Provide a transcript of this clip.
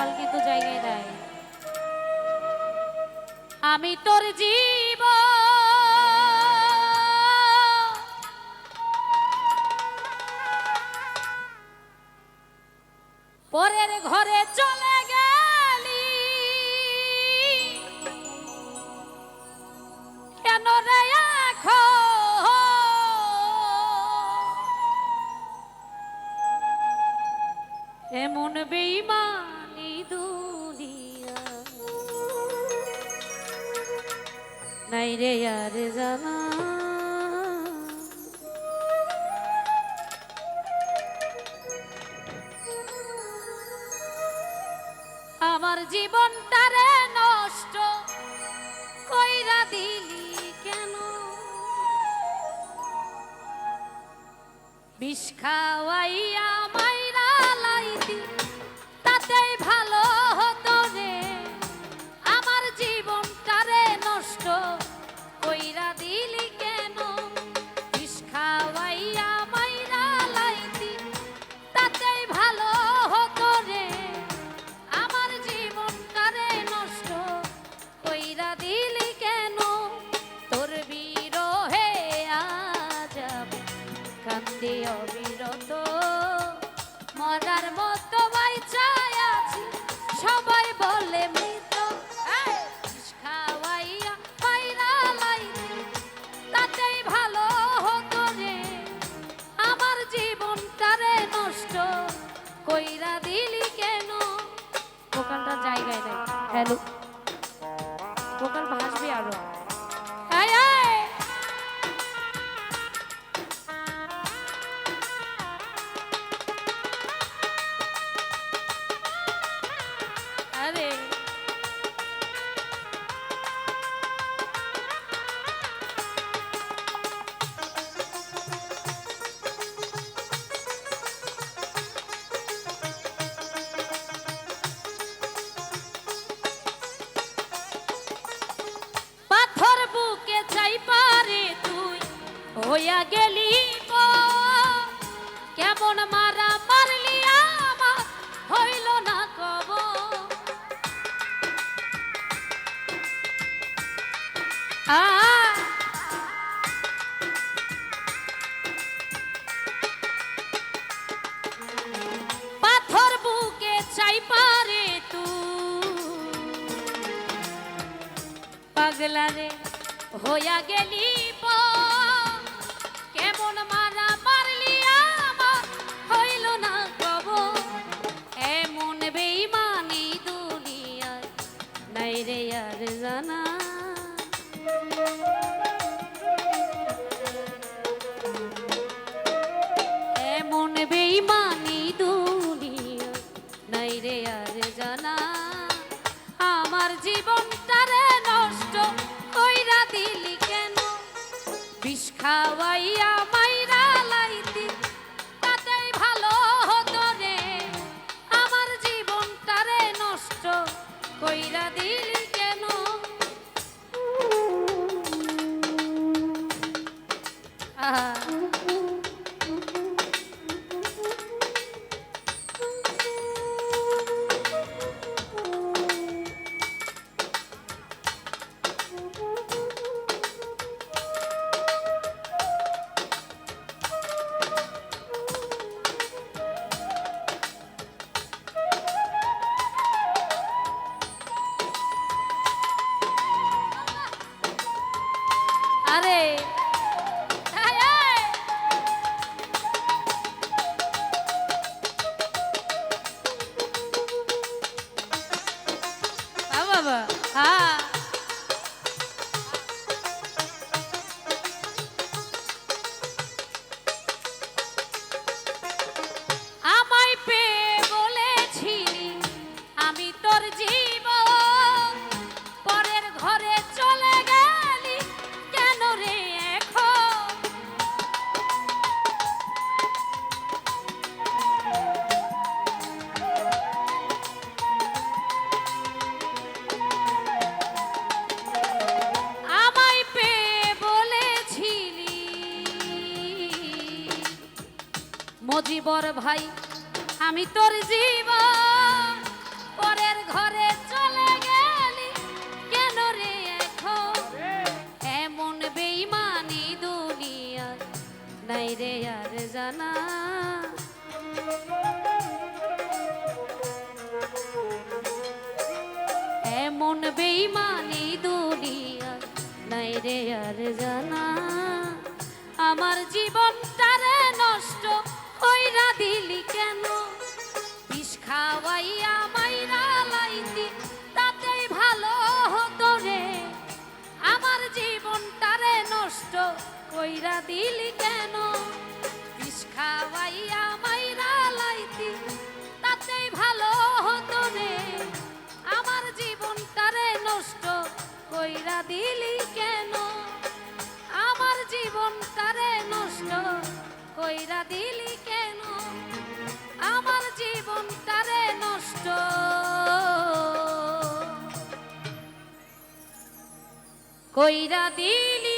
Vocal কিন্তু জায়গায় দেয়। আমি তোর জীব। পরের ঘরে চলে গেলি। কেন রে এমন বেইমানি দুনিয়া। নাই রে আমার জীবনটারে নষ্ট কইরা দিলি কেন? বিষ খাওয়াইয়া কান্দে অবিরত, মরার মতো বাইচায় আছি। সবাই বলে মৃত খাওয়াইয়া তাতেই ভালো হতো রে আমার জীবনটারে নষ্ট কইরা দিলি কেন? ভোকালটা জায়গায় দেয় হ্যালো। ভোকাল ভাসবে আরও। হইয়া গেলি কেমন মারা মারলি আমার, হইল না কব পাথর বুকে চাই পারে তুই পাগলা রে, হইয়া গেলি আর জানা এমন বেইমানি দুনিয়ায় নাই রে আর জানা আমার জীবনটারে নষ্ট কইরা দিলি কেন বিষ খাওয়াইয়া 啊 জীবর ভাই, আমি তোর জীব পরের ঘরে চলে গেলি। কেন রে এখন? এমন বেইমানি দুনিয়া নাই রে আর জানা। এমন বেইমানি দুনিয়া নাই রে আর জানা। আমার জীব নষ্ট কইরা দিলি কেন? খাওয়াইয়া মাইরা লাইতি, তাতেই ভালো হতো রে আমার নষ্ট কইরা দিলি কেন? আমার জীবনটারে নষ্ট কইরা দিলি কেন? আমার নষ্ট। কইরা দিলি